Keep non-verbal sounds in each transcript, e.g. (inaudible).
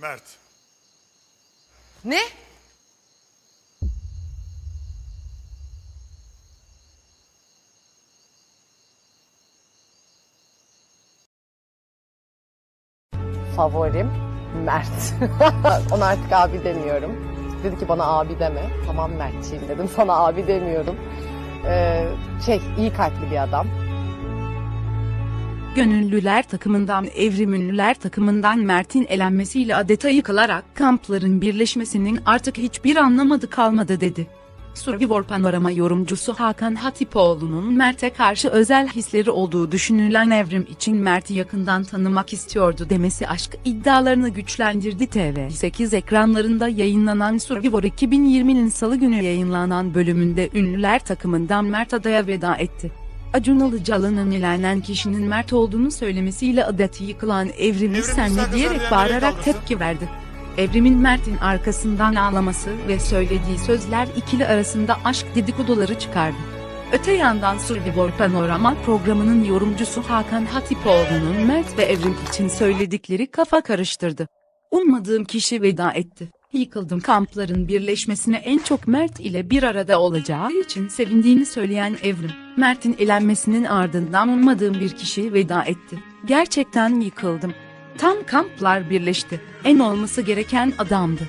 Mert. Ne? favorim Mert. (laughs) Ona artık abi demiyorum. Dedi ki bana abi deme. Tamam Mertçiyim dedim. Sana abi demiyorum. Ee, şey iyi kalpli bir adam. Gönüllüler takımından Evrim Ünlüler takımından Mert'in elenmesiyle adeta yıkılarak kampların birleşmesinin artık hiçbir anlamadı kalmadı dedi. Survivor Panorama yorumcusu Hakan Hatipoğlu'nun Mert'e karşı özel hisleri olduğu düşünülen Evrim için Mert'i yakından tanımak istiyordu demesi aşk iddialarını güçlendirdi TV8 ekranlarında yayınlanan Survivor 2020'nin salı günü yayınlanan bölümünde ünlüler takımından Mert adaya veda etti. Acun Ilıcalı'nın ilenen kişinin Mert olduğunu söylemesiyle adeti yıkılan Evrim'i Evrim, sen mi diyerek bağırarak tepki verdi. Evrim'in Mert'in arkasından ağlaması ve söylediği sözler ikili arasında aşk dedikoduları çıkardı. Öte yandan Survivor Panorama programının yorumcusu Hakan Hatipoğlu'nun Mert ve Evrim için söyledikleri kafa karıştırdı. Ummadığım kişi veda etti. Yıkıldım kampların birleşmesine en çok Mert ile bir arada olacağı için sevindiğini söyleyen Evrim, Mert'in elenmesinin ardından ummadığım bir kişi veda etti. Gerçekten yıkıldım. Tam kamplar birleşti. En olması gereken adamdı.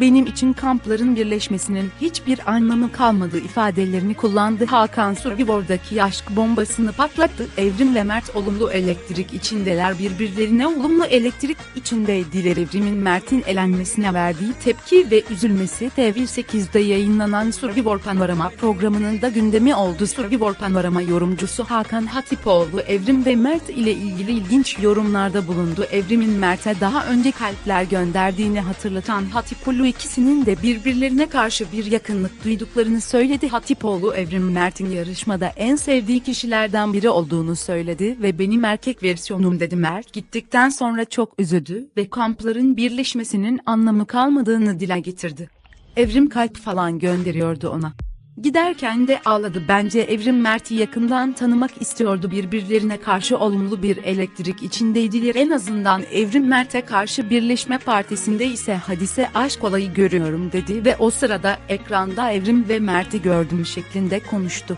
Benim için kampların birleşmesinin hiçbir anlamı kalmadı ifadelerini kullandı. Hakan Survivor'daki aşk bombasını patlattı. Evrim ve Mert olumlu elektrik içindeler birbirlerine olumlu elektrik içindeydiler. Evrim'in Mert'in elenmesine verdiği tepki ve üzülmesi TV8'de yayınlanan Survivor Panorama programının da gündemi oldu. Survivor Panorama yorumcusu Hakan Hatipoğlu Evrim ve Mert ile ilgili ilginç yorumlarda bulundu. Evrim'in Mert'e daha önce kalpler gönderdiğini hatırlatan Hatipoğlu ikisinin de birbirlerine karşı bir yakınlık duyduklarını söyledi. Hatipoğlu Evrim Mert'in yarışmada en sevdiği kişilerden biri olduğunu söyledi ve benim erkek versiyonum dedi Mert. Gittikten sonra çok üzüldü ve kampların birleşmesinin anlamı kalmadığını dile getirdi. Evrim kalp falan gönderiyordu ona. Giderken de ağladı. Bence Evrim Mert'i yakından tanımak istiyordu. Birbirlerine karşı olumlu bir elektrik içindeydiler. En azından Evrim Mert'e karşı birleşme partisinde ise hadise aşk olayı görüyorum dedi ve o sırada ekranda Evrim ve Mert'i gördüm şeklinde konuştu.